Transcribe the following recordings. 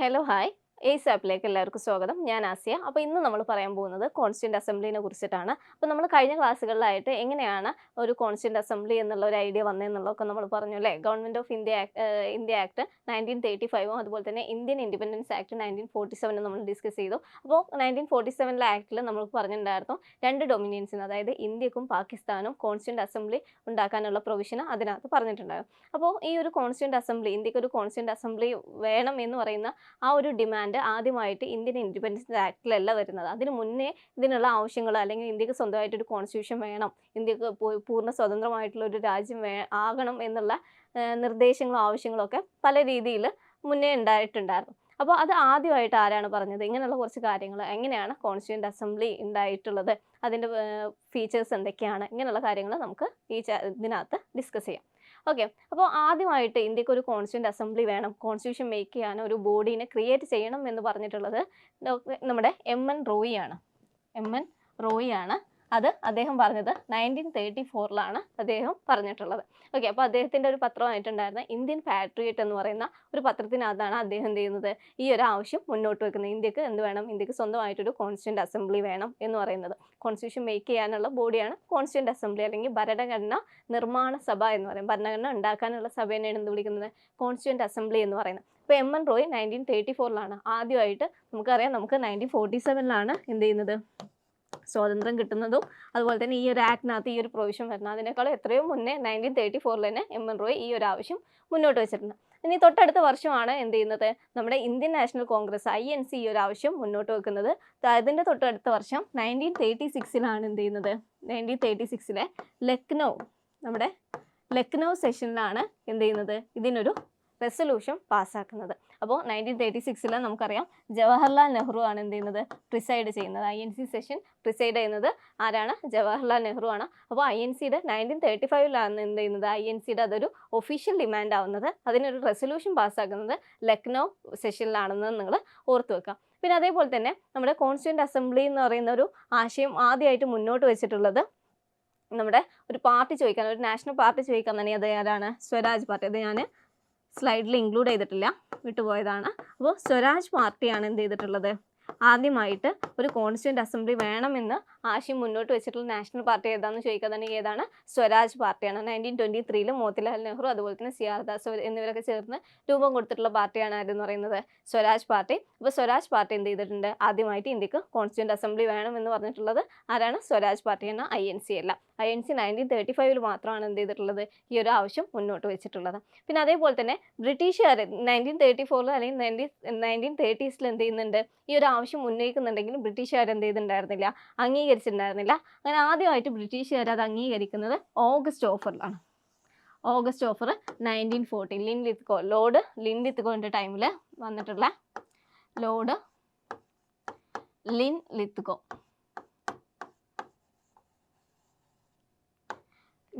Hello, hi. Ace ആപ്പിലേക്ക് എല്ലാവർക്കും സ്വാഗതം. ഞാൻ ആസിയ. അപ്പോൾ ഇന്ന് നമ്മൾ പറയാൻ പോകുന്നത് കോൺസ്റ്റന്റ് അസംബ്ലിനെ കുറിച്ചിട്ടാണ്. അപ്പോൾ നമ്മൾ കഴിഞ്ഞ ക്ലാസ്സുകളിലായിട്ട് എങ്ങനെയാണ് ഒരു കോൺസ്റ്റന്റ് അസംബ്ലി എന്നുള്ള ഒരു ഐഡിയ വന്നതെന്നുള്ളതൊക്കെ നമ്മൾ പറഞ്ഞു അല്ലേ? Government of India act India act nineteen thirty ഫൈവും അതുപോലെ തന്നെ Indian independence act nineteen forty സെവനും നമ്മൾ ഡിസ്കസ് ചെയ്തു. അപ്പോൾ നയന്റീൻ ഫോർട്ടി സെവനിലെ ആക്ടിൽ നമ്മൾ പറഞ്ഞിട്ടുണ്ടായിരുന്നു രണ്ട് ഡൊമിനിയൻസിന് അതായത് ഇന്ത്യക്കും പാകിസ്ഥാനും കോൺസ്റ്റന്റ് അസംബ്ലി ഉണ്ടാക്കാനുള്ള പ്രൊവിഷൻ അതിനകത്ത് പറഞ്ഞിട്ടുണ്ടായിരുന്നു. അപ്പോൾ ഈ ഒരു കോൺസ്റ്റന്റ് അസംബ്ലി ഇന്ത്യയ്ക്ക് ഒരു കോൺസ്റ്റിറ്റ്യൂന്റ് അസംബ്ലി വേണം എന്ന് പറയുന്ന ആ ഒരു ഡിമാൻഡ് ആദ്യമായിട്ട് ഇന്ത്യൻ ഇൻഡിപെൻഡൻസ് ആക്ടിലല്ല വരുന്നത്. അതിന് മുന്നേ ഇതിനുള്ള ആവശ്യങ്ങൾ അല്ലെങ്കിൽ ഇന്ത്യയ്ക്ക് സ്വന്തമായിട്ടൊരു കോൺസ്റ്റിറ്റ്യൂഷൻ വേണം ഇന്ത്യയ്ക്ക് പൂർണ സ്വതന്ത്രമായിട്ടുള്ള ഒരു രാജ്യം വേ ആകണം എന്നുള്ള നിർദ്ദേശങ്ങളും ആവശ്യങ്ങളും ഒക്കെ പല രീതിയിൽ മുന്നേ ഉണ്ടായിട്ടുണ്ടായിരുന്നു. അപ്പോൾ അത് ആദ്യമായിട്ട് ആരാണ് പറഞ്ഞത്? ഇങ്ങനെയുള്ള കുറച്ച് കാര്യങ്ങൾ. എങ്ങനെയാണ് കോൺസ്റ്റിറ്റ്യൂന്റ് അസംബ്ലി ഉണ്ടായിട്ടുള്ളത്? അതിന്റെ ഫീച്ചേഴ്സ് എന്തൊക്കെയാണ്? ഇങ്ങനെയുള്ള കാര്യങ്ങൾ നമുക്ക് ഈ ഇതിനകത്ത് ഡിസ്കസ് ചെയ്യാം. ഓക്കെ അപ്പോൾ ആദ്യമായിട്ട് ഇന്ത്യയ്ക്ക് ഒരു കോൺസ്റ്റിറ്റ്യൂന്റ് അസംബ്ലി വേണം. കോൺസ്റ്റിറ്റ്യൂഷൻ മേക്ക് ചെയ്യാൻ ഒരു ബോഡീനെ ക്രിയേറ്റ് ചെയ്യണം എന്ന് പറഞ്ഞിട്ടുള്ളത് നമ്മുടെ എം എൻ റോയി ആണ്. എം എൻ റോയി ആണ്. അത് അദ്ദേഹം പറഞ്ഞത് നയന്റീൻ തേർട്ടി ഫോറിലാണ് അദ്ദേഹം പറഞ്ഞിട്ടുള്ളത്. ഓക്കെ അപ്പോൾ അദ്ദേഹത്തിന്റെ ഒരു പത്രമായിട്ടുണ്ടായിരുന്ന ഇന്ത്യൻ പാട്രിയറ്റ് എന്ന് പറയുന്ന ഒരു പത്രത്തിനകത്താണ് അദ്ദേഹം എന്ത് ചെയ്യുന്നത്? ഈ ഒരു ആവശ്യം മുന്നോട്ട് വെക്കുന്നത്. ഇന്ത്യയ്ക്ക് എന്ത് വേണം? ഇന്ത്യയ്ക്ക് സ്വന്തമായിട്ടൊരു കോൺസ്റ്റിറ്റ്യൂന്റ് അസംബ്ലി വേണം എന്ന് പറയുന്നത്. കോൺസ്റ്റിറ്റ്യൂഷൻ മേക്ക് ചെയ്യാനുള്ള ബോഡിയാണ് കോൺസ്റ്റിറ്റ്യൂന്റ് അസംബ്ലി അല്ലെങ്കിൽ ഭരണഘടന നിർമ്മാണ സഭ എന്ന് പറയും. ഭരണഘടന ഉണ്ടാക്കാനുള്ള സഭേനെയാണ് എന്ത് വിളിക്കുന്നത്? കോൺസ്റ്റിറ്റ്യൂന്റ് അസംബ്ലി എന്ന് പറയുന്നത്. ഇപ്പോൾ M N Roy nineteen thirty ഫോറിലാണ് ആദ്യമായിട്ട് നമുക്കറിയാം നമുക്ക് നയന്റീൻ ഫോർട്ടി സെവനിലാണ് എന്ത് ചെയ്യുന്നത്? സ്വാതന്ത്ര്യം കിട്ടുന്നതും അതുപോലെ തന്നെ ഈ ഒരു ആക്ടിനകത്ത് ഈ ഒരു പ്രൊവിഷൻ വരുന്നത്. അതിനേക്കാൾ എത്രയോ മുന്നേ നയന്റീൻ തേർട്ടി ഫോറിൽ തന്നെ എം എൻ റോയ് ഈ ഒരു ആവശ്യം മുന്നോട്ട് വെച്ചിട്ടുണ്ട്. ഇനി തൊട്ടടുത്ത വർഷമാണ് എന്ത് ചെയ്യുന്നത്? നമ്മുടെ Indian national Congress I N C ഈ ഒരു ആവശ്യം മുന്നോട്ട് വെക്കുന്നത്. അതിന്റെ തൊട്ടടുത്ത വർഷം നയന്റീൻ തേർട്ടി സിക്സിലാണ് എന്ത് ചെയ്യുന്നത്? നയന്റീൻ തേർട്ടി സിക്സിലെ ലക്നൗ നമ്മുടെ ലക്നൗ സെഷനിലാണ് എന്ത് ചെയ്യുന്നത്? ഇതിനൊരു റെസൊല്യൂഷൻ പാസ്സാക്കുന്നത്. അപ്പോൾ നയന്റീൻ തേർട്ടി സിക്സിൽ നമുക്കറിയാം ജവഹർലാൽ നെഹ്റു ആണ് എന്ത് ചെയ്യുന്നത്? പ്രിസൈഡ് ചെയ്യുന്നത്. I N C session preside ചെയ്യുന്നത് ആരാണ്? ജവഹർലാൽ നെഹ്റു ആണ്. അപ്പോൾ ഐ എൻ സിയുടെ നയന്റീൻ തേർട്ടി ഫൈവിലാണ് എന്ത് ചെയ്യുന്നത്? ഐ എൻ സിയുടെ അതൊരു ഒഫീഷ്യൽ ഡിമാൻഡ് ആവുന്നത്. അതിനൊരു റെസൊല്യൂഷൻ പാസ്സാക്കുന്നത് ലക്നൗ സെഷനിലാണെന്ന് നിങ്ങൾ ഓർത്തു വെക്കുക. പിന്നെ അതേപോലെ തന്നെ നമ്മുടെ കോൺസ്റ്റിറ്റ്യൂന്റ് അസംബ്ലി എന്ന് പറയുന്ന ഒരു ആശയം ആദ്യമായിട്ട് മുന്നോട്ട് വെച്ചിട്ടുള്ളത് നമ്മുടെ ഒരു പാർട്ടി ചോദിക്കാൻ ഒരു നാഷണൽ പാർട്ടി ചോദിക്കാൻ തന്നെ അത് ആരാണ്? സ്വരാജ് പാർട്ടി. അത് ഞാൻ സ്ലൈഡിൽ ഇൻക്ലൂഡ് ചെയ്തിട്ടില്ല വിട്ടുപോയതാണ്. അപ്പോൾ സ്വരാജ് പാർട്ടിയാണ് എന്ത് ചെയ്തിട്ടുള്ളത്? ആദ്യമായിട്ട് ഒരു കോൺസ്റ്റിറ്റ്യൂന്റ് അസംബ്ലി വേണമെന്ന് ആശയം മുന്നോട്ട് വെച്ചിട്ടുള്ള നാഷണൽ പാർട്ടി ഏതാണെന്ന് ചോദിക്കാൻ തന്നെ ഏതാണ്? സ്വരാജ് പാർട്ടിയാണ്. നയന്റീൻ ട്വന്റി ത്രീയിൽ മോത്തിലാൽ നെഹ്റു അതുപോലെ തന്നെ സി ആർ ദാസ് എന്നിവരൊക്കെ ചേർന്ന് രൂപം കൊടുത്തിട്ടുള്ള പാർട്ടിയാണ് ആരെന്ന് പറയുന്നത്? സ്വരാജ് പാർട്ടി. ഇപ്പോൾ സ്വരാജ് പാർട്ടി എന്ത് ചെയ്തിട്ടുണ്ട്? ആദ്യമായിട്ട് ഇന്ത്യയ്ക്ക് കോൺസ്റ്റിറ്റ്യൂന്റ് അസംബ്ലി വേണമെന്ന് പറഞ്ഞിട്ടുള്ളത് ആരാണ്? സ്വരാജ് പാർട്ടിയാണ് ഐ എൻ സി അല്ല I N C nineteen thirty ഫൈവിൽ മാത്രമാണ് എന്ത് ചെയ്തിട്ടുള്ളത് ഈ ഒരു ആവശ്യം മുന്നോട്ട് വെച്ചിട്ടുള്ളത്. പിന്നെ അതേപോലെ തന്നെ ബ്രിട്ടീഷുകാർ നയന്റീൻ തേർട്ടി ഫോറിൽ അല്ലെങ്കിൽ നയന്റീൻ നയന്റീൻ തേർട്ടീസിൽ എന്ത് ചെയ്യുന്നുണ്ട് ഈ ഒരു ആവശ്യം ഉന്നയിക്കുന്നുണ്ടെങ്കിലും ബ്രിട്ടീഷുകാർ എന്ത് ചെയ്തിട്ടുണ്ടായിരുന്നില്ല അംഗീകരിച്ചിട്ടുണ്ടായിരുന്നില്ല. അങ്ങനെ ആദ്യമായിട്ട് ബ്രിട്ടീഷുകാർ അത് അംഗീകരിക്കുന്നത് August ഓഫറിലാണ്. August offer nineteen forty Lithgow lord Lin ലിത്കോന്റെ ടൈമിൽ വന്നിട്ടുള്ള ലോഡ് ലിൻ ലിത്കോ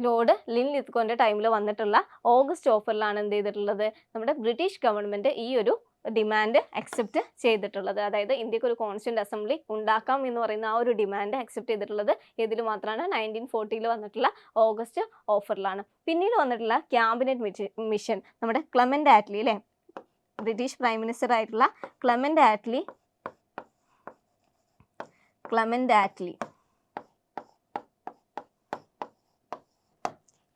ലോഡ് ലിൻ ലിത്കോന്റെ ടൈമിൽ വന്നിട്ടുള്ള ഓഗസ്റ്റ് ഓഫറിലാണ് എന്ത് ചെയ്തിട്ടുള്ളത്? നമ്മുടെ ബ്രിട്ടീഷ് ഗവൺമെന്റ് ഈ ഒരു ഡിമാൻഡ് അക്സെപ്റ്റ് ചെയ്തിട്ടുള്ളത്. അതായത് ഇന്ത്യയ്ക്ക് ഒരു കോൺസ്റ്റന്റ് അസംബ്ലി ഉണ്ടാക്കാം എന്ന് പറയുന്ന ആ ഒരു ഡിമാൻഡ് അക്സെപ്റ്റ് ചെയ്തിട്ടുള്ളത് ഇതിൽ മാത്രമാണ് നയന്റീൻ ഫോർട്ടിയിൽ വന്നിട്ടുള്ള ഓഗസ്റ്റ് ഓഫറിലാണ്. പിന്നീട് വന്നിട്ടുള്ള ക്യാബിനറ്റ് മിഷൻ നമ്മുടെ ക്ലമന്റ് ആറ്റ്ലി അല്ലേ ബ്രിട്ടീഷ് പ്രൈം മിനിസ്റ്റർ ആയിട്ടുള്ള Clement Attlee Clement Attlee.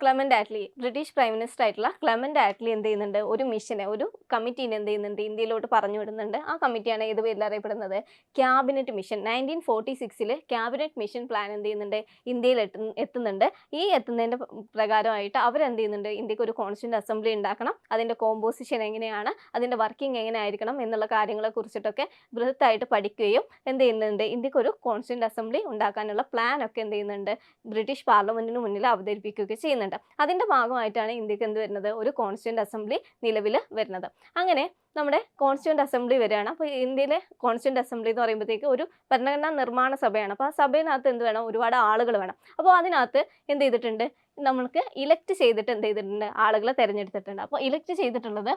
Clement Attlee British prime minister ആയിട്ടുള്ള ക്ലമന്റ് ആറ്റ്ലി എന്ത് ചെയ്യുന്നുണ്ട്? ഒരു മിഷനെ ഒരു കമ്മിറ്റീനെ എന്ത് ചെയ്യുന്നുണ്ട്? ഇന്ത്യയിലോട്ട് പറഞ്ഞു വിടുന്നുണ്ട്. ആ കമ്മിറ്റിയാണ് ഏത് പേരിൽ അറിയപ്പെടുന്നത്? ക്യാബിനറ്റ് മിഷൻ നയന്റീൻ ഫോർട്ടി സിക്സിൽ ക്യാബിനറ്റ് മിഷൻ പ്ലാൻ എന്ത് ചെയ്യുന്നുണ്ട്? ഇന്ത്യയിൽ എത്തു എത്തുന്നുണ്ട്. ഈ എത്തുന്നതിന്റെ പ്രകാരമായിട്ട് അവരെന്ത് ചെയ്യുന്നുണ്ട്? ഇന്ത്യയ്ക്ക് ഒരു കോൺസ്റ്റിറ്റ്യൂന്റ് അസംബ്ലി ഉണ്ടാക്കണം. അതിന്റെ കോമ്പോസിഷൻ എങ്ങനെയാണ്? അതിന്റെ വർക്കിംഗ് എങ്ങനെ ആയിരിക്കണം എന്നുള്ള കാര്യങ്ങളെ കുറിച്ചിട്ടൊക്കെ ബൃഹത്തായിട്ട് പഠിക്കുകയും എന്ത് ചെയ്യുന്നുണ്ട്? ഇന്ത്യയ്ക്ക് ഒരു കോൺസ്റ്റിറ്റ്യൂന്റ് അസംബ്ലി ഉണ്ടാക്കാനുള്ള പ്ലാൻ ഒക്കെ എന്ത് ചെയ്യുന്നുണ്ട്? ബ്രിട്ടീഷ് പാർലമെന്റിന് മുന്നിൽ അവതരിപ്പിക്കുകയൊക്കെ ചെയ്യുന്നുണ്ട്. അതിന്റെ ഭാഗമായിട്ടാണ് ഇന്ത്യയ്ക്ക് എന്ത് വരുന്നത്? ഒരു കോൺസ്റ്റിറ്റ്യൂന്റ് അസംബ്ലി നിലവിൽ വരുന്നത്. അങ്ങനെ നമ്മുടെ കോൺസ്റ്റിറ്റ്യൂന്റ് അസംബ്ലി വരികയാണ്. അപ്പോൾ ഇന്ത്യയിലെ കോൺസ്റ്റിറ്റ്യൂന്റ് അസംബ്ലി എന്ന് പറയുമ്പോഴത്തേക്ക് ഒരു ഭരണഘടനാ നിർമ്മാണ സഭയാണ്. അപ്പോൾ ആ സഭയിനകത്ത് എന്ത് വേണം? ഒരുപാട് ആളുകൾ വേണം. അപ്പോൾ അതിനകത്ത് എന്ത് ചെയ്തിട്ടുണ്ട്? നമ്മൾക്ക് ഇലക്ട് ചെയ്തിട്ട് എന്ത് ചെയ്തിട്ടുണ്ട്? ആളുകളെ തിരഞ്ഞെടുത്തിട്ടുണ്ട്. അപ്പോൾ ഇലക്ട് ചെയ്തിട്ടുള്ളത്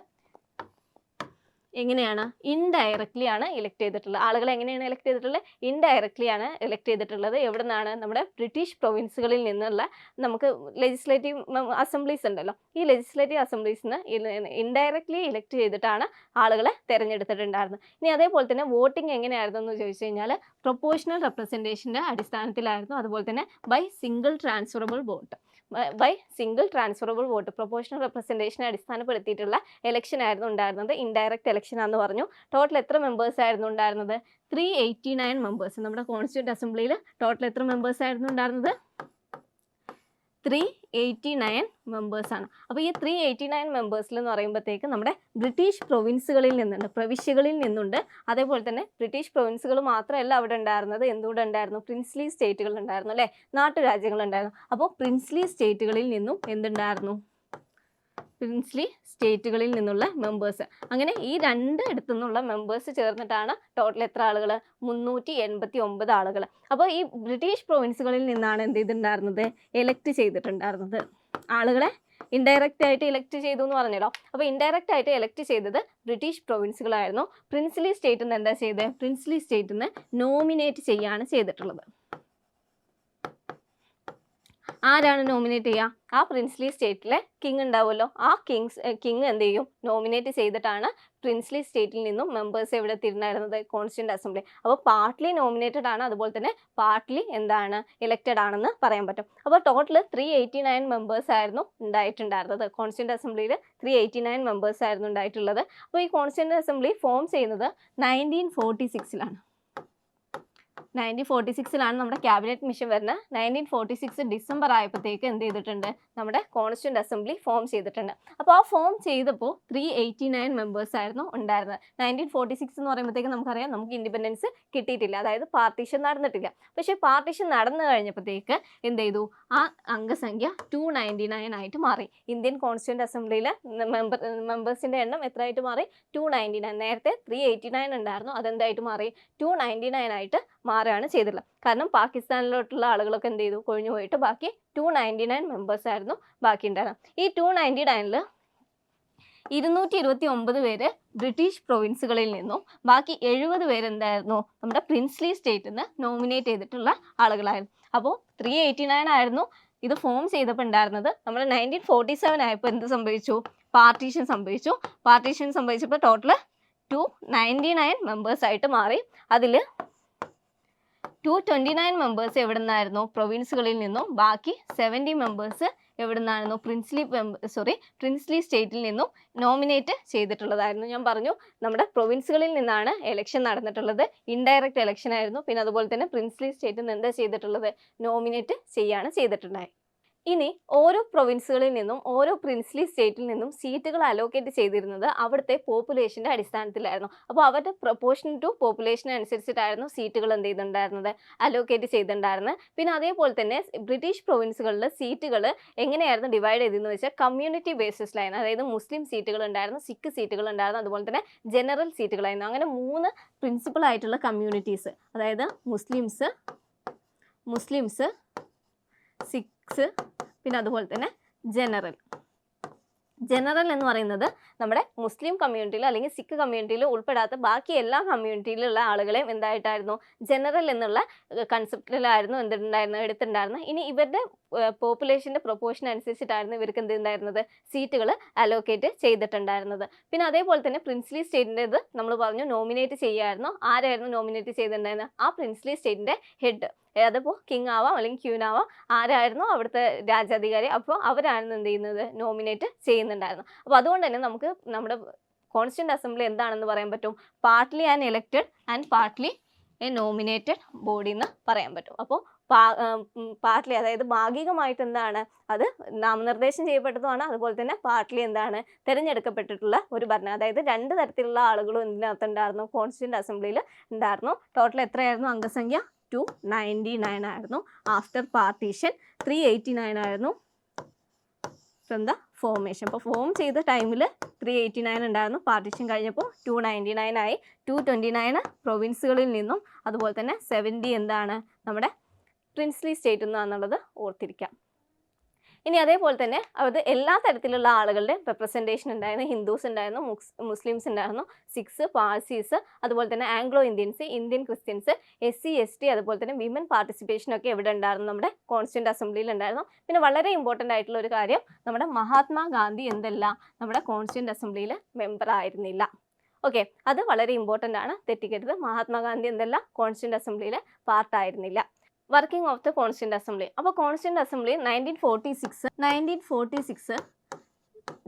എങ്ങനെയാണ് ഇൻഡയറക്ട്ലി ആണ് ഇലക്ട് ചെയ്തിട്ടുള്ളത്. ആളുകളെ എങ്ങനെയാണ് ഇലക്ട് ചെയ്തിട്ടുള്ളത്? ഇൻഡയറക്ട്ലി ആണ് ഇലക്ട് ചെയ്തിട്ടുള്ളത്. എവിടെ നിന്നാണ് നമ്മുടെ ബ്രിട്ടീഷ് പ്രൊവിൻസുകളിൽ നിന്നുള്ള നമുക്ക് ലെജിസ്ലേറ്റീവ് അസംബ്ലീസ് ഉണ്ടല്ലോ. ഈ ലെജിസ്ലേറ്റീവ് അസംബ്ലീസിന് ഇൻഡയറക്ട്ലി ഇലക്ട് ചെയ്തിട്ടാണ് ആളുകളെ തിരഞ്ഞെടുത്തിട്ടുണ്ടായിരുന്നത്. ഇനി അതേപോലെ തന്നെ വോട്ടിംഗ് എങ്ങനെയായിരുന്നു എന്ന് ചോദിച്ചു കഴിഞ്ഞാൽ പ്രൊപ്പോഷണൽ റെപ്രസെന്റേഷന്റെ അടിസ്ഥാനത്തിലായിരുന്നു. അതുപോലെ തന്നെ by single transferable vote by single transferable vote proportional റെപ്രസെന്റേഷനെ അടിസ്ഥാനപ്പെടുത്തിയിട്ടുള്ള ഇലക്ഷൻ ആയിരുന്നു ഉണ്ടായിരുന്നത്. ഇൻഡയറക്റ്റ് ഇലക്ഷൻ ആണെന്ന് പറഞ്ഞു. ടോട്ടൽ എത്ര മെമ്പേഴ്സ് ആയിരുന്നു ഉണ്ടായിരുന്നത്? ത്രീ എയ്റ്റി നയൻ മെമ്പേഴ്സ് നമ്മുടെ കോൺസ്റ്റിറ്റ്യൂട്ട് അസംബ്ലിയിൽ ടോട്ടൽ എത്ര മെമ്പേഴ്സ് ആയിരുന്നു ഉണ്ടായിരുന്നത്? ത്രീ എയ്റ്റി നയൻ മെമ്പേഴ്സാണ് അപ്പോൾ ഈ ത്രീ എയ്റ്റി നയൻ മെമ്പേഴ്സിൽ എന്ന് പറയുമ്പോഴത്തേക്ക് നമ്മുടെ ബ്രിട്ടീഷ് പ്രൊവിൻസുകളിൽ നിന്നുണ്ട് പ്രവിശ്യകളിൽ നിന്നുണ്ട്. അതേപോലെ തന്നെ ബ്രിട്ടീഷ് പ്രൊവിൻസുകൾ മാത്രമല്ല അവിടെ ഉണ്ടായിരുന്നത്. എന്തുകൊണ്ട് ഉണ്ടായിരുന്നു? പ്രിൻസ്ലി സ്റ്റേറ്റുകൾ ഉണ്ടായിരുന്നു അല്ലേ? നാട്ടുരാജ്യങ്ങൾ ഉണ്ടായിരുന്നു. അപ്പോൾ പ്രിൻസ്ലി സ്റ്റേറ്റുകളിൽ നിന്നും എന്തുണ്ടായിരുന്നു? പ്രിൻസ്ലി സ്റ്റേറ്റുകളിൽ നിന്നുള്ള മെമ്പേഴ്സ് അങ്ങനെ ഈ രണ്ട് ഇടത്തു നിന്നുള്ള മെമ്പേഴ്സ് ചേർന്നിട്ടാണ് ടോട്ടൽ എത്ര ആളുകൾ മുന്നൂറ്റി എൺപത്തി ഒമ്പത് ആളുകൾ അപ്പോൾ ഈ ബ്രിട്ടീഷ് പ്രൊവിൻസുകളിൽ നിന്നാണ് എന്ത് ചെയ്തിട്ടുണ്ടായിരുന്നത്? എലക്ട് ചെയ്തിട്ടുണ്ടായിരുന്നത്. ആളുകളെ ഇൻഡയറക്റ്റ് ആയിട്ട് ഇലക്ട് ചെയ്തു എന്ന് പറഞ്ഞല്ലോ. അപ്പോൾ ഇൻഡയറക്റ്റ് ആയിട്ട് ഇലക്ട് ചെയ്തത് ബ്രിട്ടീഷ് പ്രൊവിൻസുകളായിരുന്നു പ്രിൻസ്ലി സ്റ്റേറ്റിൽ നിന്ന് എന്താ ചെയ്തത് പ്രിൻസ്ലി സ്റ്റേറ്റിൽ നിന്ന് നോമിനേറ്റ് ചെയ്യാണ് ചെയ്തിട്ടുള്ളത്. ആരാണ് നോമിനേറ്റ് ചെയ്യുക ആ പ്രിൻസ്ലി സ്റ്റേറ്റിലെ കിങ് ഉണ്ടാവുമല്ലോ. ആ കിങ്സ് കിങ് എന്ത് ചെയ്യും? നോമിനേറ്റ് ചെയ്തിട്ടാണ് പ്രിൻസ്ലി സ്റ്റേറ്റിൽ നിന്നും മെമ്പേഴ്സ് എവിടെ തിരുന്നായിരുന്നത് കോൺസ്റ്റിറ്റ്യൂന്റ് അസംബ്ലി അപ്പോൾ പാർട്ട്ലി നോമിനേറ്റഡ് ആണ്. അതുപോലെ തന്നെ പാർട്ട്ലി എന്താണ്? ഇലക്റ്റഡ് ആണെന്ന് പറയാൻ പറ്റും. അപ്പോൾ total three eighty nine members ആയിരുന്നു ഉണ്ടായിട്ടുണ്ടായിരുന്നത്. കോൺസ്റ്റിറ്റ്യൂന്റ് അസംബ്ലിയിൽ ത്രീ എയ്റ്റി നയൻ മെമ്പേഴ്സ് ആയിരുന്നു ഉണ്ടായിട്ടുള്ളത്. അപ്പോൾ ഈ കോൺസ്റ്റിറ്റ്യൂന്റ് അസംബ്ലി ഫോം ചെയ്യുന്നത് നയന്റീൻ ഫോർട്ടി സിക്സിലാണ് നയന്റീൻ ഫോർട്ടി സിക്സിലാണ് നമ്മുടെ ക്യാബിനറ്റ് മിഷൻ വരുന്നത്. നയന്റീൻ ഫോർട്ടി സിക്സ് ഡിസംബർ ആയപ്പോഴത്തേക്ക് എന്ത് ചെയ്തിട്ടുണ്ട്? നമ്മുടെ കോൺസ്റ്റിറ്റ്യൂന്റ് അസംബ്ലി ഫോം ചെയ്തിട്ടുണ്ട്. അപ്പോൾ ആ ഫോം ചെയ്തപ്പോൾ ത്രീ എയ്റ്റി നയൻ മെമ്പേഴ്സ് ആയിരുന്നു ഉണ്ടായിരുന്നത്. നയന്റീൻ ഫോർട്ടി സിക്സ് എന്ന് പറയുമ്പോഴത്തേക്ക് നമുക്കറിയാം നമുക്ക് ഇൻഡിപെൻഡൻസ് കിട്ടിയിട്ടില്ല. അതായത് പാർട്ടീഷൻ നടന്നിട്ടില്ല. പക്ഷേ പാർട്ടീഷൻ നടന്നു കഴിഞ്ഞപ്പോഴത്തേക്ക് എന്ത് ചെയ്തു? ആ അംഗസംഖ്യ ടു നയന്റി നയൻ ആയിട്ട് മാറി. ഇന്ത്യൻ കോൺസ്റ്റിറ്റ്യൂന്റ് അസംബ്ലിയിലെ മെമ്പർ മെമ്പേഴ്സിന്റെ എണ്ണം എത്രയായിട്ട് മാറി? ടു നയന്റി നയൻ നേരത്തെ ത്രീ എയ്റ്റി നയൻ ഉണ്ടായിരുന്നു. അതെന്തായിട്ട് മാറി? ടു നയന്റി നയൻ ആയിട്ട് മാറുകയാണ് ചെയ്തിട്ടുള്ളത്. കാരണം പാകിസ്ഥാനിലോട്ടുള്ള ആളുകളൊക്കെ എന്ത് ചെയ്തു? കൊഴിഞ്ഞു പോയിട്ട് ബാക്കി ടു നയന്റി നയൻ മെമ്പേഴ്സ് ആയിരുന്നു ബാക്കി ഉണ്ടായിരുന്നത് ഈ ടു നയന്റി നയനിൽ ഇരുന്നൂറ്റി ഇരുപത്തി ഒമ്പത് പേര് ബ്രിട്ടീഷ് പ്രൊവിൻസുകളിൽ നിന്നും ബാക്കി എഴുപത് പേരെന്തായിരുന്നു? നമ്മുടെ പ്രിൻസ്ലി സ്റ്റേറ്റിൽ നിന്ന് നോമിനേറ്റ് ചെയ്തിട്ടുള്ള ആളുകളായിരുന്നു. അപ്പോൾ ത്രീ എയ്റ്റി നയൻ ആയിരുന്നു. ഇത് ഫോം ചെയ്തപ്പോൾ ഉണ്ടായിരുന്നത്. നമ്മൾ നയന്റീൻ ഫോർട്ടി സെവൻ ആയപ്പോൾ എന്ത് സംഭവിച്ചു? പാർട്ടീഷൻ സംഭവിച്ചു. പാർട്ടീഷൻ സംഭവിച്ചപ്പോൾ ടോട്ടൽ ടു നയന്റി നയൻ മെമ്പേഴ്സായിട്ട് മാറി. അതിൽ ടു ട്വന്റി നയൻ മെമ്പേഴ്സ് എവിടെ നിന്നായിരുന്നു പ്രൊവിൻസുകളിൽ നിന്നും. ബാക്കി സെവന്റി മെമ്പേഴ്സ് എവിടെ നിന്നായിരുന്നു പ്രിൻസ്ലി സോറി പ്രിൻസ്ലി സ്റ്റേറ്റിൽ നിന്നും നോമിനേറ്റ് ചെയ്തിട്ടുള്ളതായിരുന്നു. ഞാൻ പറഞ്ഞു നമ്മുടെ പ്രൊവിൻസുകളിൽ നിന്നാണ് എലക്ഷൻ നടന്നിട്ടുള്ളത്. ഇൻഡയറക്റ്റ് എലക്ഷൻ ആയിരുന്നു. പിന്നെ അതുപോലെ തന്നെ പ്രിൻസ്ലി സ്റ്റേറ്റിൽ നിന്ന് എന്താ ചെയ്തിട്ടുള്ളത്? നോമിനേറ്റ് ചെയ്യാണ് ചെയ്തിട്ടുണ്ടായത്. ഇനി ഓരോ പ്രൊവിൻസുകളിൽ നിന്നും ഓരോ പ്രിൻസ്ലി സ്റ്റേറ്റിൽ നിന്നും സീറ്റുകൾ അലോക്കേറ്റ് ചെയ്തിരുന്നത് അവിടുത്തെ പോപ്പുലേഷന്റെ അടിസ്ഥാനത്തിലായിരുന്നു. അപ്പോൾ അവരുടെ പ്രൊപ്പോർഷൻ ടു പോപ്പുലേഷൻ അനുസരിച്ചിട്ടായിരുന്നു സീറ്റുകൾ എന്ത് ചെയ്തിട്ടുണ്ടായിരുന്നത്? അലോക്കേറ്റ് ചെയ്തിട്ടുണ്ടായിരുന്നത്. പിന്നെ അതേപോലെ തന്നെ ബ്രിട്ടീഷ് പ്രൊവിൻസുകളിൽ സീറ്റുകൾ എങ്ങനെയായിരുന്നു ഡിവൈഡ് ചെയ്തതെന്ന് വെച്ചാൽ കമ്മ്യൂണിറ്റി ബേസിസിലായിരുന്നു അതായത് മുസ്ലിം സീറ്റുകൾ ഉണ്ടായിരുന്നു സിഖ് സീറ്റുകൾ ഉണ്ടായിരുന്നു അതുപോലെ തന്നെ ജനറൽ സീറ്റുകളായിരുന്നു അങ്ങനെ മൂന്ന് പ്രിൻസിപ്പൾ ആയിട്ടുള്ള കമ്മ്യൂണിറ്റീസ് അതായത് മുസ്ലിംസ് മുസ്ലിംസ് സിഖ്സ് പിന്നെ അതുപോലെ തന്നെ ജനറൽ ജനറൽ എന്ന് പറയുന്നത് നമ്മുടെ മുസ്ലിം കമ്മ്യൂണിറ്റിയിൽ അല്ലെങ്കിൽ സിഖ് കമ്മ്യൂണിറ്റിയിൽ ഉൾപ്പെടാത്ത ബാക്കി എല്ലാ കമ്മ്യൂണിറ്റിയിലുള്ള ആളുകളെയും എന്തായിട്ടായിരുന്നു? ജനറൽ എന്നുള്ള കൺസെപ്റ്റിലായിരുന്നു എന്തുണ്ടായിരുന്നു എടുത്തിട്ടുണ്ടായിരുന്നത്. ഇനി ഇവരുടെ പോപ്പുലേഷന്റെ പ്രൊപ്പോഷൻ അനുസരിച്ചിട്ടായിരുന്നു ഇവർക്ക് എന്തുണ്ടായിരുന്നത് സീറ്റുകൾ അലോക്കേറ്റ് ചെയ്തിട്ടുണ്ടായിരുന്നത്. പിന്നെ അതേപോലെ തന്നെ പ്രിൻസ്ലി സ്റ്റേറ്റിന്റെത് നമ്മൾ പറഞ്ഞു നോമിനേറ്റ് ചെയ്യായിരുന്നു. ആരായിരുന്നു നോമിനേറ്റ് ചെയ്തിട്ടുണ്ടായിരുന്നത്? ആ പ്രിൻസ്ലി സ്റ്റേറ്റിന്റെ ഹെഡ് അതിപ്പോൾ കിങ് ആവാം അല്ലെങ്കിൽ ക്യൂൻ ആവാം. ആരായിരുന്നു അവിടുത്തെ രാജാധികാരി അപ്പോൾ അവരായിരുന്നു എന്ത് ചെയ്യുന്നത്? നോമിനേറ്റ് ചെയ്യുന്നുണ്ടായിരുന്നു. അപ്പോൾ അതുകൊണ്ട് തന്നെ നമുക്ക് നമ്മുടെ കോൺസ്റ്റന്റ് അസംബ്ലി എന്താണെന്ന് പറയാൻ പറ്റും? Partly and elected and partly a nominated body എന്ന് പറയാൻ പറ്റും. അപ്പോൾ പാർട്ട്ലി അതായത് ഭാഗികമായിട്ട് എന്താണ്? അത് നാമനിർദ്ദേശം ചെയ്യപ്പെട്ടതുമാണ്. അതുപോലെ തന്നെ പാർട്ട്ലി എന്താണ്? തിരഞ്ഞെടുക്കപ്പെട്ടിട്ടുള്ള ഒരു ഭരണം. അതായത് രണ്ട് തരത്തിലുള്ള ആളുകളും ഇതിനകത്ത് ഉണ്ടായിരുന്നു കോൺസ്റ്റിറ്റ്യൂന്റ് അസംബ്ലിയിൽ ഉണ്ടായിരുന്നു. ടോട്ടൽ എത്രയായിരുന്നു? അംഗസംഖ്യ? ടു നയന്റി നയൻ ആയിരുന്നു. After partition three eighty nine ആയിരുന്നു. ഫ്രം ദ ഫോർമേഷൻ അപ്പോൾ ഫോം ചെയ്ത ടൈമിൽ ത്രീ എയ്റ്റി നയൻ ഉണ്ടായിരുന്നു. പാർട്ടീഷൻ കഴിഞ്ഞപ്പോൾ ടു നയന്റി നയൻ ആയി. ടു ട്വന്റി നയൻ പ്രൊവിൻസുകളിൽ നിന്നും അതുപോലെ തന്നെ സെവന്റി എന്താണ്? നമ്മുടെ പ്രിൻസ്ലി സ്റ്റേറ്റ് എന്നുള്ളത് ഓർത്തിരിക്കാം. ഇനി അതേപോലെ തന്നെ അത് എല്ലാ തരത്തിലുള്ള ആളുകളുടെ റെപ്രസെന്റേഷൻ ഉണ്ടായിരുന്നു. ഹിന്ദുസ് ഉണ്ടായിരുന്നു മുസ് മുസ്ലിംസ് ഉണ്ടായിരുന്നു സിഖ്സ് പാഴ്സീസ് അതുപോലെ തന്നെ Anglo Indians Indian Christians S C S T അതുപോലെ തന്നെ വിമൻ പാർട്ടിസിപ്പേഷനൊക്കെ എവിടെ ഉണ്ടായിരുന്നു? നമ്മുടെ കോൺസ്റ്റിറ്റ്യൂന്റ് അസംബ്ലിയിൽ ഉണ്ടായിരുന്നു. പിന്നെ വളരെ ഇമ്പോർട്ടന്റ് ആയിട്ടുള്ള ഒരു കാര്യം നമ്മുടെ മഹാത്മാഗാന്ധി എന്തല്ല നമ്മുടെ കോൺസ്റ്റിറ്റ്യൂന്റ് അസംബ്ലിയിൽ മെമ്പർ ആയിരുന്നില്ല. ഓക്കെ അത് വളരെ ഇമ്പോർട്ടന്റ് ആണ്. തെറ്റിക്കരുത്. മഹാത്മാഗാന്ധി എന്തല്ല കോൺസ്റ്റിറ്റ്യൂന്റ് അസംബ്ലിയിലെ പാർട്ടായിരുന്നില്ല working of the constituent assembly അപ്പോൾ constituent assembly nineteen forty six nineteen forty six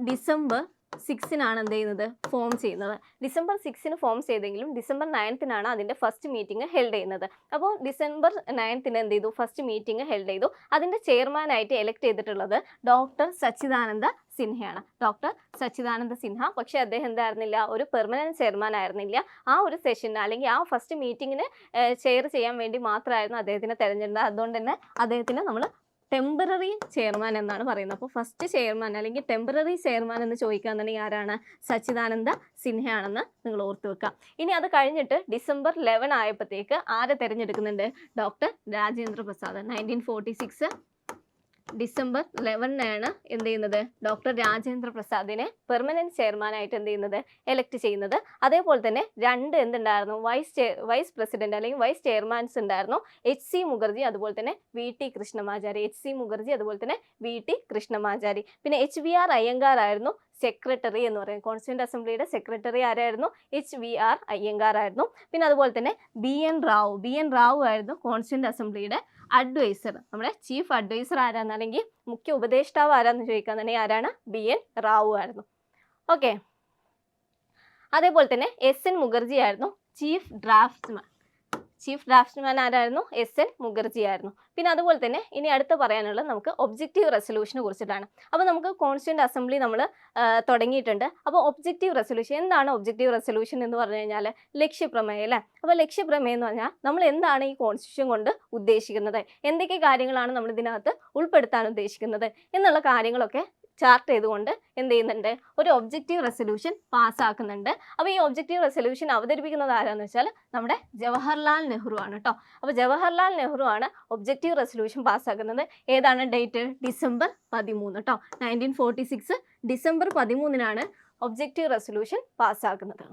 December സിക്സിനാണ് എന്ത് ചെയ്യുന്നത്? ഫോം ചെയ്യുന്നത്. ഡിസംബർ സിക്സിന് ഫോം ചെയ്തെങ്കിലും ഡിസംബർ നയൻത്തിനാണ് അതിന്റെ ഫസ്റ്റ് മീറ്റിംഗ് ഹെൽഡ് ചെയ്യുന്നത്. അപ്പോൾ ഡിസംബർ നയൻത്തിന് എന്ത് ചെയ്തു? ഫസ്റ്റ് മീറ്റിംഗ് ഹെൽഡ് ചെയ്തു. അതിന്റെ ചെയർമാനായിട്ട് എലക്ട് ചെയ്തിട്ടുള്ളത് ഡോക്ടർ സച്ചിദാനന്ദ സിൻഹയാണ്. ഡോക്ടർ സച്ചിദാനന്ദ സിൻഹ. പക്ഷേ അദ്ദേഹം എന്തായിരുന്നില്ല ഒരു പെർമനന്റ് ചെയർമാൻ ആയിരുന്നില്ല. ആ ഒരു സെഷന് അല്ലെങ്കിൽ ആ ഫസ്റ്റ് മീറ്റിങ്ങിന് ചെയർ ചെയ്യാൻ വേണ്ടി മാത്രമായിരുന്നു അദ്ദേഹത്തിനെ തിരഞ്ഞെടുത്തത്. അതുകൊണ്ട് തന്നെ അദ്ദേഹത്തിന് നമ്മൾ ടെമ്പററി ചെയർമാൻ എന്നാണ് പറയുന്നത്. അപ്പോൾ ഫസ്റ്റ് ചെയർമാൻ അല്ലെങ്കിൽ ടെമ്പററി ചെയർമാൻ എന്ന് ചോദിക്കുകയാണെന്നുണ്ടെങ്കിൽ ആരാണ്? സച്ചിദാനന്ദ സിൻഹയാണെന്ന് നിങ്ങൾ ഓർത്ത് വെക്കുക. ഇനി അത് കഴിഞ്ഞിട്ട് ഡിസംബർ ലെവൻ ആയപ്പോഴത്തേക്ക് ആരെ തിരഞ്ഞെടുക്കുന്നുണ്ട്? Doctor Rajendra Prasad. Nineteen forty six December ലെവനിനാണ് എന്ത് ചെയ്യുന്നത്? ഡോക്ടർ രാജേന്ദ്ര പ്രസാദിനെ പെർമനന്റ് ചെയർമാനായിട്ട് എന്ത് ചെയ്യുന്നത്? എലക്ട് ചെയ്യുന്നത്. അതേപോലെ തന്നെ രണ്ട് എന്തുണ്ടായിരുന്നു? വൈസ് വൈസ് പ്രസിഡന്റ് അല്ലെങ്കിൽ വൈസ് ചെയർമാൻസ് ഉണ്ടായിരുന്നു. എച്ച് സി മുഖർജി അതുപോലെ തന്നെ V T Krishnamachari H C Mukherjee അതുപോലെ തന്നെ വി ടി കൃഷ്ണമാചാരി പിന്നെ എച്ച് വി ആർ അയ്യങ്കാർ ആയിരുന്നു. സെക്രട്ടറി എന്ന് പറയുന്നത് കോൺസ്റ്റിറ്റ്യൂന്റ് അസംബ്ലിയുടെ സെക്രട്ടറി ആരായിരുന്നു? എച്ച് വി ആർ അയ്യങ്കാർ ആയിരുന്നു. പിന്നെ അതുപോലെ തന്നെ B N Rau B N Rau ആയിരുന്നു കോൺസ്റ്റിറ്റ്യൂന്റ് അസംബ്ലിയുടെ അഡ്വൈസർ നമ്മുടെ ചീഫ് അഡ്വൈസർ ആരാന്ന് അല്ലെങ്കിൽ മുഖ്യ ഉപദേഷ്ടാവ് ആരാന്ന് ചോദിക്കാൻ ചോദിക്കാന്നുണ്ടെങ്കിൽ ആരാണ്? ബി എൻ റാവു ആയിരുന്നു. ഓക്കെ അതേപോലെ തന്നെ എസ് എൻ മുഖർജി ആയിരുന്നു ചീഫ് ഡ്രാഫ്റ്റ്സ്മാൻ ചീഫ് ഡ്രാഫ്റ്റ്മാൻ ആരായിരുന്നു? എസ് എൻ മുഖർജി ആയിരുന്നു. പിന്നെ അതുപോലെ തന്നെ ഇനി അടുത്ത് പറയാനുള്ളത് നമുക്ക് ഒബ്ജക്റ്റീവ് റെസൊല്യൂഷനെ കുറിച്ചിട്ടാണ്. അപ്പോൾ നമുക്ക് കോൺസ്റ്റിറ്റ്യൂന്റ് അസംബ്ലി നമ്മൾ തുടങ്ങിയിട്ടുണ്ട്. അപ്പോൾ ഒബ്ജക്റ്റീവ് റെസൊല്യൂഷൻ എന്താണ് ഒബ്ജക്റ്റീവ് റെസൊല്യൂഷൻ എന്ന് പറഞ്ഞു കഴിഞ്ഞാൽ ലക്ഷ്യപ്രമേയം അല്ലേ? അപ്പോൾ ലക്ഷ്യപ്രമേയം എന്ന് പറഞ്ഞാൽ നമ്മൾ എന്താണ് ഈ കോൺസ്റ്റിറ്റ്യൂഷൻ കൊണ്ട് ഉദ്ദേശിക്കുന്നത്? എന്തൊക്കെ കാര്യങ്ങളാണ് നമ്മൾ ഇതിനകത്ത് ഉൾപ്പെടുത്താൻ ഉദ്ദേശിക്കുന്നത്? എന്നുള്ള കാര്യങ്ങളൊക്കെ ചാർട്ട് ചെയ്തുകൊണ്ട് എന്ത് ചെയ്യുന്നുണ്ട്? ഒരു ഒബ്ജക്റ്റീവ് റെസൊല്യൂഷൻ പാസ്സാക്കുന്നുണ്ട്. അപ്പോൾ ഈ ഒബ്ജക്റ്റീവ് റെസൊല്യൂഷൻ അവതരിപ്പിക്കുന്നത് ആരാന്ന് വെച്ചാൽ നമ്മുടെ ജവഹർലാൽ നെഹ്റു ആണ് കേട്ടോ അപ്പോൾ ജവഹർലാൽ നെഹ്റു ആണ് ഒബ്ജക്റ്റീവ് റെസൊല്യൂഷൻ പാസ്സാക്കുന്നത്. ഏതാണ് ഡേറ്റ് ഡിസംബർ പതിമൂന്ന് കേട്ടോ നയന്റീൻ ഫോർട്ടി സിക്സ് ഡിസംബർ പതിമൂന്നിനാണ് ഒബ്ജക്റ്റീവ് റെസൊല്യൂഷൻ പാസ്സാക്കുന്നത്.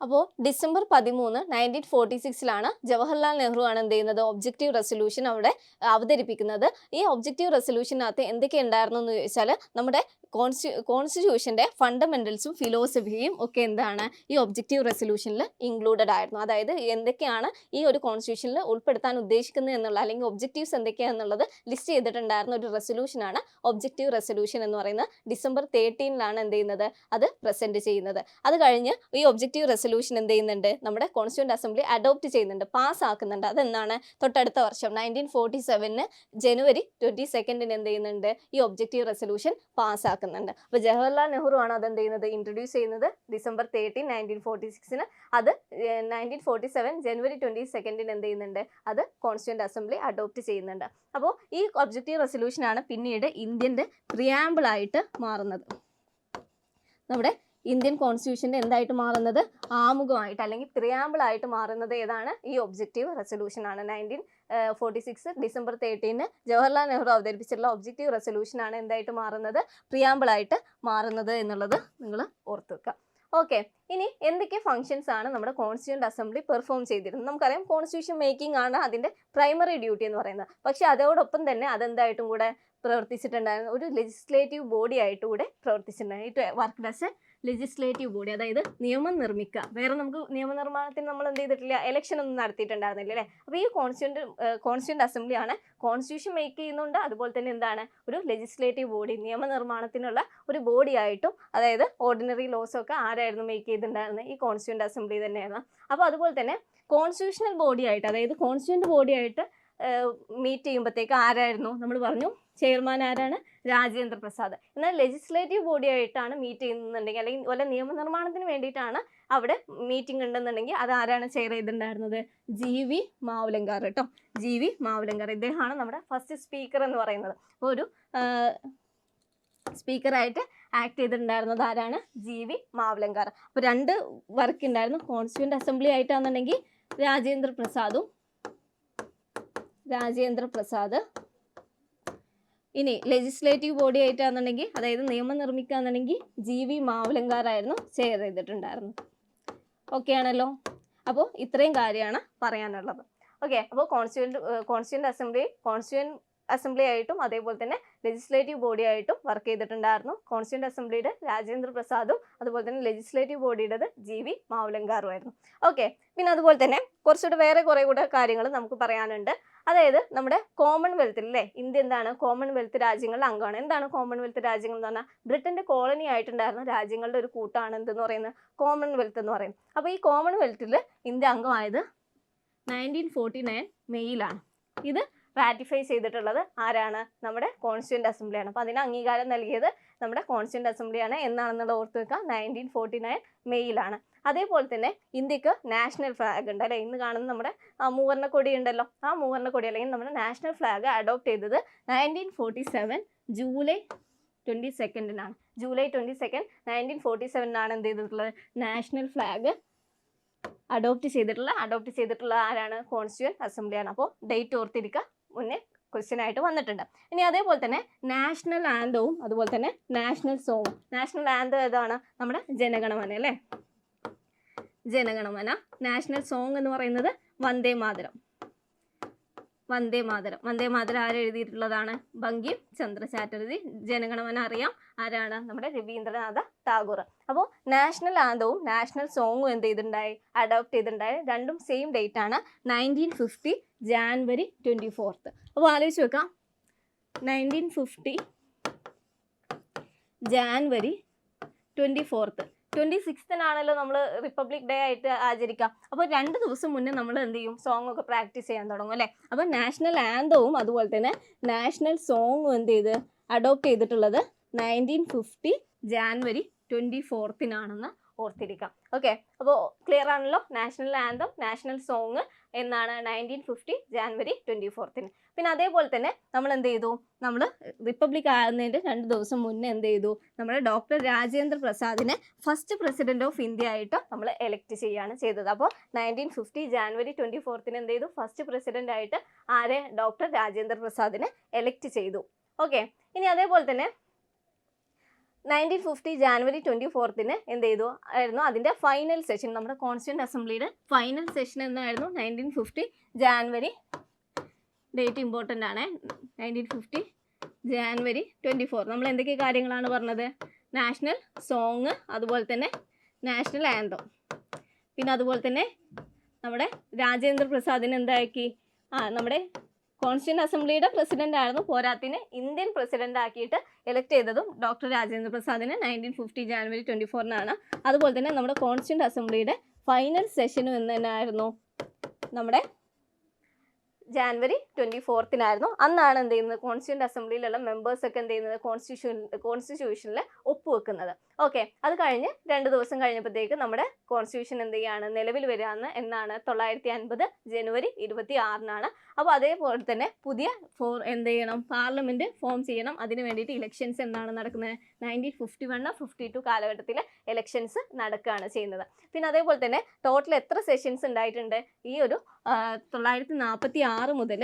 അപ്പോൾ ഡിസംബർ പതിമൂന്ന് നയന്റീൻ ഫോർട്ടി സിക്സിലാണ് ജവഹർലാൽ നെഹ്റു ആണ് എന്ത് ചെയ്യുന്നത്? ഒബ്ജക്റ്റീവ് റെസൊല്യൂഷൻ അവിടെ അവതരിപ്പിക്കുന്നത്. ഈ ഒബ്ജക്റ്റീവ് റെസൊല്യൂഷനകത്ത് എന്തൊക്കെ ഉണ്ടായിരുന്നു എന്ന് ചോദിച്ചാൽ നമ്മുടെ കോൺസ്റ്റി കോൺസ്റ്റിറ്റ്യൂഷന്റെ ഫണ്ടമെന്റൽസും ഫിലോസഫിയും ഒക്കെ എന്താണ് ഈ ഒബ്ജക്റ്റീവ് റെസൊല്യൂഷനിൽ ഇൻക്ലൂഡഡ് ആയിരുന്നു. അതായത് എന്തൊക്കെയാണ് ഈ ഒരു കോൺസ്റ്റിറ്റ്യൂഷനിൽ ഉൾപ്പെടുത്താൻ ഉദ്ദേശിക്കുന്നത് എന്നുള്ള അല്ലെങ്കിൽ ഒബ്ജക്റ്റീവ്സ് എന്തൊക്കെയാണെന്നുള്ളത് ലിസ്റ്റ് ചെയ്തിട്ടുണ്ടായിരുന്ന ഒരു റെസൊല്യൂഷനാണ് ഒബ്ജക്റ്റീവ് റെസൊല്യൂഷൻ എന്ന് പറയുന്നത് ഡിസംബർ തേർട്ടീനിലാണ് എന്ത് ചെയ്യുന്നത്? അത് പ്രസന്റ് ചെയ്യുന്നത്. അത് കഴിഞ്ഞ് ഈ ഒബ്ജക്റ്റീവ് റെസൊല്യൂഷൻ എന്ത് ചെയ്യുന്നുണ്ട്? നമ്മുടെ കോൺസ്റ്റിറ്റ്യൂന്റ് അസംബ്ലി അഡോപ്റ്റ് ചെയ്യുന്നുണ്ട് പാസ് ആക്കുന്നുണ്ട്. അതെന്നാണ് തൊട്ടടുത്ത വർഷം നയന്റീൻ ഫോർട്ടി സെവനിന് ജനുവരി ട്വന്റി സെക്കൻഡിന് എന്ത് ചെയ്യുന്നുണ്ട്? ഈ ഒബ്ജക്റ്റീവ് റെസൊല്യൂഷൻ പാസ്സാക്കുന്നുണ്ട് അപ്പോൾ ജവഹർലാൽ നെഹ്റു ആണ് അത് എന്ത് ചെയ്യുന്നത്? ഇൻട്രൊഡ്യൂസ് ചെയ്യുന്നത് ഡിസംബർ തേർട്ടീൻ നയന്റീൻ ഫോർട്ടി സിക്സിന് അത് നയന്റീൻ ഫോർട്ടി സെവൻ ജനുവരി ട്വന്റി സെക്കൻഡിന് എന്ത് ചെയ്യുന്നുണ്ട്? അത് കോൺസ്റ്റിറ്റ്യൂന്റ് അസംബ്ലി അഡോപ്റ്റ് ചെയ്യുന്നുണ്ട്. അപ്പോൾ ഈ ഒബ്ജക്റ്റീവ് റെസൊല്യൂഷനാണ് പിന്നീട് ഇന്ത്യന്റെ പ്രിയാമ്പിളായിട്ട് മാറുന്നത്. നമ്മുടെ ഇന്ത്യൻ കോൺസ്റ്റിറ്റ്യൂഷന്റെ എന്തായിട്ട് മാറുന്നത്? ആമുഖമായിട്ട് അല്ലെങ്കിൽ പ്രിയാമ്പിളായിട്ട് മാറുന്നത് ഏതാണ്? ഈ ഒബ്ജക്റ്റീവ് റെസൊല്യൂഷൻ ആണ്. നയന്റീൻ ഫോർട്ടി സിക്സ് ഡിസംബർ തേർട്ടീന് ജവഹർലാൽ നെഹ്റു അവതരിപ്പിച്ചിട്ടുള്ള ഒബ്ജക്റ്റീവ് റെസൊല്യൂഷൻ ആണ് എന്തായിട്ട് മാറുന്നത്? പ്രിയാമ്പിളായിട്ട് മാറുന്നത് എന്നുള്ളത് നിങ്ങൾ ഓർത്ത് വെക്കുക ഓക്കെ ഇനി എന്തൊക്കെ ഫംഗ്ഷൻസ് ആണ് നമ്മുടെ കോൺസ്റ്റിറ്റ്യൂന്റ് അസംബ്ലി പെർഫോം ചെയ്തിരുന്നത്? നമുക്കറിയാം കോൺസ്റ്റിറ്റ്യൂഷൻ മേക്കിംഗ് ആണ് അതിന്റെ പ്രൈമറി ഡ്യൂട്ടി എന്ന് പറയുന്നത്. പക്ഷേ അതോടൊപ്പം തന്നെ അതെന്തായിട്ടും കൂടെ പ്രവർത്തിച്ചിട്ടുണ്ടായിരുന്നു? ഒരു ലെജിസ്ലേറ്റീവ് ബോഡി ആയിട്ട് കൂടെ പ്രവർത്തിച്ചിട്ടുണ്ടായിരുന്നു. It work does a legislative body അതായത് നിയമം നിർമ്മിക്കുക. വേറെ നമുക്ക് നിയമനിർമ്മാണത്തിന് നമ്മൾ എന്ത് ചെയ്തിട്ടില്ല? ഇലക്ഷൻ ഒന്നും നടത്തിയിട്ടുണ്ടായിരുന്നില്ല അല്ലേ? അപ്പോൾ ഈ കോൺസ്റ്റിറ്റ്യൂന്റ് കോൺസ്റ്റിറ്റ്യൂന്റ് അസംബ്ലിയാണ് കോൺസ്റ്റിറ്റ്യൂഷൻ മേക്ക് ചെയ്യുന്നുണ്ട്. അതുപോലെ തന്നെ എന്താണ്? ഒരു ലെജിസ്ലേറ്റീവ് ബോഡി നിയമനിർമ്മാണത്തിനുള്ള ഒരു ബോഡി ആയിട്ടും അതായത് ഓർഡിനറി ലോസൊക്കെ ആരായിരുന്നു മേക്ക് ചെയ്തിട്ടുണ്ടായിരുന്നത്? ഈ കോൺസ്റ്റിറ്റ്യൂന്റ് അസംബ്ലി തന്നെയാണ്. അപ്പോൾ അതുപോലെ തന്നെ കോൺസ്റ്റിറ്റ്യൂഷണൽ ബോഡി ആയിട്ട് അതായത് കോൺസ്റ്റിറ്റ്യൂന്റ് ബോഡി ആയിട്ട് മീറ്റ് ചെയ്യുമ്പോഴത്തേക്ക് ആരായിരുന്നു? നമ്മൾ പറഞ്ഞു ചെയർമാൻ ആരാണ്? രാജേന്ദ്ര പ്രസാദ്. എന്നാൽ ലെജിസ്ലേറ്റീവ് ബോഡി ആയിട്ടാണ് മീറ്റ് ചെയ്യുന്നുണ്ടെങ്കിൽ അല്ലെങ്കിൽ വല്ല നിയമനിർമ്മാണത്തിന് വേണ്ടിയിട്ടാണ് അവിടെ മീറ്റിംഗ് ഉണ്ടെന്നുണ്ടെങ്കിൽ അത് ആരാണ് ചെയർ ചെയ്തിട്ടുണ്ടായിരുന്നത്? ജി വി മാവുലങ്കാർ കേട്ടോ. G V Mavalankar. ഇദ്ദേഹമാണ് നമ്മുടെ ഫസ്റ്റ് സ്പീക്കർ എന്ന് പറയുന്നത്. ഒരു സ്പീക്കറായിട്ട് ആക്ട് ചെയ്തിട്ടുണ്ടായിരുന്നത് ആരാണ്? G V Mavalankar. അപ്പോൾ രണ്ട് വർക്ക് ഉണ്ടായിരുന്നു കോൺസ്റ്റിറ്റ്യൂന്റ് അസംബ്ലി ആയിട്ടാണെന്നുണ്ടെങ്കിൽ രാജേന്ദ്ര പ്രസാദും രാജേന്ദ്ര പ്രസാദ് ഇനി ലെജിസ്ലേറ്റീവ് ബോഡി ആയിട്ടാണെന്നുണ്ടെങ്കിൽ അതായത് നിയമം നിർമ്മിക്കുകയാണെന്നുണ്ടെങ്കിൽ ജി വി മാവലങ്കാറായിരുന്നു ചെയർ ചെയ്തിട്ടുണ്ടായിരുന്നു ഓക്കെ ആണല്ലോ? അപ്പോൾ ഇത്രയും കാര്യമാണ് പറയാനുള്ളത്. ഓക്കെ അപ്പോൾ constituent constituent assembly constituent assembly ആയിട്ടും അതേപോലെ തന്നെ ലെജിസ്ലേറ്റീവ് ബോഡി ആയിട്ടും വർക്ക് ചെയ്തിട്ടുണ്ടായിരുന്നു. കോൺസ്റ്റിറ്റ്യൂന്റ് അസംബ്ലിയുടെ രാജേന്ദ്ര പ്രസാദും അതുപോലെ തന്നെ ലെജിസ്ലേറ്റീവ് ബോഡിയുടേത് ജി വി മാവലങ്കാറുമായിരുന്നു. ഓക്കെ പിന്നെ അതുപോലെ തന്നെ കുറച്ചുകൂടെ വേറെ കുറേ കൂടെ കാര്യങ്ങൾ നമുക്ക് പറയാനുണ്ട്. അതായത് നമ്മുടെ കോമൺവെൽത്തിൽ അല്ലേ ഇന്ത്യ എന്താണ്? കോമൺവെൽത്ത് രാജ്യങ്ങളുടെ അംഗമാണ്. എന്താണ് കോമൺവെൽത്ത് രാജ്യങ്ങൾ എന്ന് പറഞ്ഞാൽ ബ്രിട്ടന്റെ കോളനി ആയിട്ടുണ്ടായിരുന്ന രാജ്യങ്ങളുടെ ഒരു കൂട്ടാണ് എന്തെന്ന് പറയുന്നത്? കോമൺവെൽത്ത് എന്ന് പറയുന്നത് അപ്പോൾ ഈ കോമൺവെൽത്തിൽ ഇന്ത്യ അംഗമായത് നയന്റീൻ ഫോർട്ടി നയൻ മെയ്യിലാണ് ഇത് റാറ്റിഫൈ ചെയ്തിട്ടുള്ളത് ആരാണ്? നമ്മുടെ കോൺസ്റ്റിറ്റ്യൂന്റ് അസംബ്ലിയാണ് അപ്പോൾ അതിന് അംഗീകാരം നൽകിയത് നമ്മുടെ കോൺസ്റ്റന്റ് അസംബ്ലിയാണ് എന്നാണെന്നുള്ളത് ഓർത്ത് വെക്കുക. നയന്റീൻ ഫോർട്ടി നയൻ മെയ്യിലാണ്. അതേപോലെ തന്നെ ഇന്ത്യയ്ക്ക് നാഷണൽ ഫ്ലാഗ് ഉണ്ട് അല്ലെ? ഇന്ന് കാണുന്ന നമ്മുടെ മൂവർണ കൊടി ഉണ്ടല്ലോ. ആ മൂവർണ കൊടി അല്ലെങ്കിൽ നമ്മുടെ നാഷണൽ ഫ്ലാഗ് അഡോപ്റ്റ് ചെയ്തത് nineteen forty seven July twenty സെക്കൻഡിനാണ് July twenty second nineteen forty സെവനിനാണ് എന്ത് ചെയ്തിട്ടുള്ളത്? നാഷണൽ ഫ്ലാഗ് അഡോപ്റ്റ് ചെയ്തിട്ടുള്ള അഡോപ്റ്റ് ചെയ്തിട്ടുള്ള ആരാണ്? കോൺസ്റ്റിറ്റ്യൂൻ അസംബ്ലിയാണ് അപ്പോൾ ഡേറ്റ് ഓർത്തിരിക്കുക. മുന്നേ ക്വസ്റ്റ്യൻ ആയിട്ട് വന്നിട്ടുണ്ട്. ഇനി അതേപോലെ തന്നെ നാഷണൽ ആന്തവും അതുപോലെ തന്നെ നാഷണൽ സോങ്ങും നാഷണൽ ആന്തം ഏതാണ്? നമ്മുടെ ജനഗണമന അല്ലേ? ജനഗണമന. നാഷണൽ സോങ് എന്ന് പറയുന്നത് വന്ദേ മാതരം. വന്ദേ മാതരം. വന്ദേ മാതരം ആരെഴുതിയിട്ടുള്ളതാണ് ബങ്കിം ചന്ദ്ര ചാറ്റർജി ജനഗണമന അറിയാം. ആരാണ്? നമ്മുടെ രവീന്ദ്രനാഥ ടാഗോർ. അപ്പോൾ നാഷണൽ ആന്തവും നാഷണൽ സോങ്ങും എന്ത് ചെയ്തിട്ടുണ്ടായി? അഡോപ്റ്റ് ചെയ്തിട്ടുണ്ടായി. രണ്ടും സെയിം ഡേറ്റ് ആണ്. Nineteen fifty January twenty fourth അപ്പോൾ ആലോചിച്ച് വെക്കാം nineteen fifty January twenty fourth twenty സിക്സ്തിനാണല്ലോ നമ്മൾ റിപ്പബ്ലിക് ഡേ ആയിട്ട് ആചരിക്കുക. അപ്പോൾ രണ്ട് ദിവസം മുന്നേ നമ്മൾ എന്ത് ചെയ്യും? സോങ് ഒക്കെ പ്രാക്ടീസ് ചെയ്യാൻ തുടങ്ങും അല്ലേ? അപ്പോൾ നാഷണൽ ആന്തവും അതുപോലെ തന്നെ നാഷണൽ സോങ്ങും എന്ത് ചെയ്ത്? അഡോപ്റ്റ് ചെയ്തിട്ടുള്ളത് നയന്റീൻ ഫിഫ്റ്റി ജാൻവരി ട്വന്റി ഫോർത്തിനാണെന്ന് ഓർത്തിരിക്കാം. ഓക്കെ അപ്പോൾ ക്ലിയർ ആണല്ലോ? നാഷണൽ ആന്തം നാഷണൽ സോങ് എന്നാണ് നയന്റീൻ ഫിഫ്റ്റി ജാൻവരി ട്വന്റി ഫോർത്തിന് പിന്നെ അതേപോലെ തന്നെ നമ്മൾ എന്ത് ചെയ്തു? നമ്മൾ റിപ്പബ്ലിക് ആകുന്നതിന്റെ രണ്ട് ദിവസം മുന്നേ എന്ത് ചെയ്തു? നമ്മുടെ ഡോക്ടർ രാജേന്ദ്ര പ്രസാദിനെ ഫസ്റ്റ് പ്രസിഡന്റ് ഓഫ് ഇന്ത്യ ആയിട്ട് നമ്മൾ എലക്ട് ചെയ്യുകയാണ് ചെയ്തത്. അപ്പോൾ നയന്റീൻ ഫിഫ്റ്റി ജാൻവരി ട്വന്റി ഫോർത്തിന് എന്ത് ചെയ്തു? ഫസ്റ്റ് പ്രസിഡന്റ് ആയിട്ട് ആരെ? ഡോക്ടർ രാജേന്ദ്ര പ്രസാദിനെ എലക്ട് ചെയ്തു. ഓക്കെ ഇനി അതേപോലെ തന്നെ നയന്റീൻ ഫിഫ്റ്റി ജാനുവരി ട്വന്റി ഫോർത്തിന് എന്ത് ചെയ്തു ആയിരുന്നു അതിന്റെ ഫൈനൽ സെഷൻ നമ്മുടെ കോൺസ്റ്റിറ്റ്യൂന്റ് അസംബ്ലിയുടെ ഫൈനൽ സെഷൻ എന്നായിരുന്നു nineteen fifty January date important ആണ്. Nineteen fifty January twenty four നമ്മൾ എന്തൊക്കെ കാര്യങ്ങളാണ് പറഞ്ഞത്? നാഷണൽ സോങ് അതുപോലെ തന്നെ നാഷണൽ ആന്തം പിന്നെ അതുപോലെ തന്നെ നമ്മുടെ രാജേന്ദ്ര പ്രസാദിന് എന്താക്കി? ആ നമ്മുടെ കോൺസ്റ്റിറ്റ്യൂന്റ് അസംബ്ലിയുടെ പ്രസിഡന്റ് ആയിരുന്നു പോരാത്തിന് ഇന്ത്യൻ പ്രസിഡന്റ് ആക്കിയിട്ട് എലക്ട് ചെയ്തതും ഡോക്ടർ രാജേന്ദ്ര പ്രസാദിനെ നയന്റീൻ ഫിഫ്റ്റി ജാനുവരി ട്വന്റി ഫോറിനാണ് അതുപോലെ തന്നെ നമ്മുടെ കോൺസ്റ്റിറ്റ്യൂന്റ് അസംബ്ലിയുടെ ഫൈനൽ സെഷനും എന്ന് തന്നെയായിരുന്നു നമ്മുടെ ജാനുവരി ട്വന്റി ഫോർത്തിനായിരുന്നു അന്നാണ് എന്ത് ചെയ്യുന്നത്? കോൺസ്റ്റിറ്റ്യൂന്റ് അസംബ്ലിയിലുള്ള മെമ്പേഴ്സ് ഒക്കെ എന്ത് ചെയ്യുന്നത്? കോൺസ്റ്റിറ്റ്യൂഷൻ കോൺസ്റ്റിറ്റ്യൂഷനിൽ ഒപ്പുവെക്കുന്നത്. ഓക്കെ അത് കഴിഞ്ഞ് രണ്ട് ദിവസം കഴിഞ്ഞപ്പോഴത്തേക്ക് നമ്മുടെ കോൺസ്റ്റിറ്റ്യൂഷൻ എന്ത് ചെയ്യാണ് നിലവിൽ വരാമെന്ന് എന്നാണ് തൊള്ളായിരത്തി അൻപത് ജനുവരി ഇരുപത്തി ആറിനാണ് അപ്പോൾ അതേപോലെ തന്നെ പുതിയ ഫോ എന്ത് ചെയ്യണം? പാർലമെന്റ് ഫോം ചെയ്യണം. അതിന് വേണ്ടിയിട്ട് ഇലക്ഷൻസ് എന്താണ് നടക്കുന്നത്? Nineteen fifty one fifty two കാലഘട്ടത്തിൽ ഇലക്ഷൻസ് നടക്കുകയാണ് ചെയ്യുന്നത്. പിന്നെ അതേപോലെ തന്നെ ടോട്ടൽ എത്ര സെഷൻസ് ഉണ്ടായിട്ടുണ്ട്? ഈ ഒരു തൊള്ളായിരത്തി നാൽപ്പത്തി ആറ് മുതൽ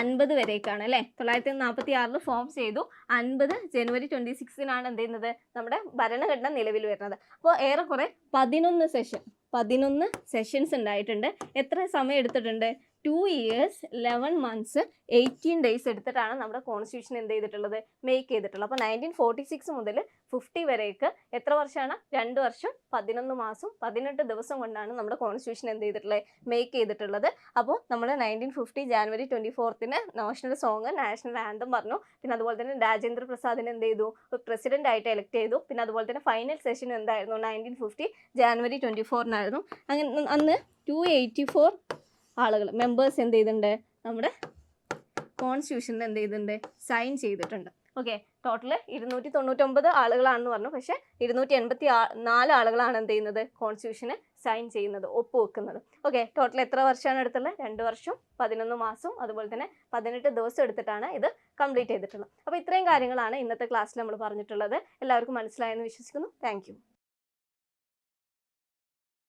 അൻപത് വരേക്കാണ് അല്ലേ? തൊള്ളായിരത്തി നാൽപ്പത്തി ആറിൽ ഫോം ചെയ്തു. അൻപത് ജനുവരി ട്വന്റി സിക്സിനാണ് എന്ത് ചെയ്യുന്നത്? നമ്മുടെ ഭരണഘടന നിലവിൽ വരുന്നത്. അപ്പോൾ ഏറെക്കുറെ പതിനൊന്ന് സെഷൻ പതിനൊന്ന് സെഷൻസ് ഉണ്ടായിട്ടുണ്ട്. എത്ര സമയം എടുത്തിട്ടുണ്ട്? Two years eleven months eighteen days എടുത്തിട്ടാണ് നമ്മുടെ കോൺസ്റ്റിറ്റ്യൂഷൻ എന്ത് ചെയ്തിട്ടുള്ളത്? മേക്ക് ചെയ്തിട്ടുള്ളത്. അപ്പോൾ നയന്റീൻ ഫോർട്ടി സിക്സ് മുതൽ ഫിഫ്റ്റി വരെയൊക്കെ എത്ര വർഷമാണ്? രണ്ട് വർഷം പതിനൊന്ന് മാസം പതിനെട്ട് ദിവസം കൊണ്ടാണ് നമ്മുടെ കോൺസ്റ്റിറ്റ്യൂഷൻ എന്ത് ചെയ്തിട്ടുള്ളത്? മേക്ക് ചെയ്തിട്ടുള്ളത്. അപ്പോൾ നമ്മൾ നയന്റീൻ ഫിഫ്റ്റി ജാനുവരി ട്വന്റി ഫോർത്തിന് നാഷണൽ സോങ് നാഷണൽ ആന്തം പറഞ്ഞു. പിന്നെ അതുപോലെ തന്നെ രാജേന്ദ്ര പ്രസാദിനെ എന്ത് ചെയ്തു? പ്രസിഡന്റ് ആയിട്ട് എലക്ട് ചെയ്തു. പിന്നെ അതുപോലെ തന്നെ ഫൈനൽ സെഷൻ എന്തായിരുന്നു? നയന്റീൻ ഫിഫ്റ്റി ജാനുവരി ട്വന്റി ഫോറിനായിരുന്നു അങ്ങനെ അന്ന് ടു എയ്റ്റി ഫോർ ആളുകൾ മെമ്പേഴ്സ് എന്ത് ചെയ്തിട്ടുണ്ട്? നമ്മുടെ കോൺസ്റ്റിറ്റ്യൂഷനിൽ എന്ത് ചെയ്തിട്ടുണ്ട്? സൈൻ ചെയ്തിട്ടുണ്ട്. ഓക്കെ ടോട്ടൽ ഇരുന്നൂറ്റി തൊണ്ണൂറ്റൊമ്പത് ആളുകളാണെന്ന് പറഞ്ഞു. പക്ഷേ ഇരുന്നൂറ്റി എൺപത്തി നാല് ആളുകളാണ് എന്ത് ചെയ്യുന്നത്? കോൺസ്റ്റിറ്റ്യൂഷന് സൈൻ ചെയ്യുന്നത് ഒപ്പുവെക്കുന്നത്. ഓക്കെ ടോട്ടൽ എത്ര വർഷമാണ് എടുത്തുള്ളത്? രണ്ട് വർഷം പതിനൊന്ന് മാസവും അതുപോലെ തന്നെ പതിനെട്ട് ദിവസം എടുത്തിട്ടാണ് ഇത് കംപ്ലീറ്റ് ചെയ്തിട്ടുള്ളത്. അപ്പോൾ ഇത്രയും കാര്യങ്ങളാണ് ഇന്നത്തെ ക്ലാസ്സിൽ നമ്മൾ പറഞ്ഞിട്ടുള്ളത്. എല്ലാവർക്കും മനസ്സിലായെന്ന് വിശ്വസിക്കുന്നു. താങ്ക്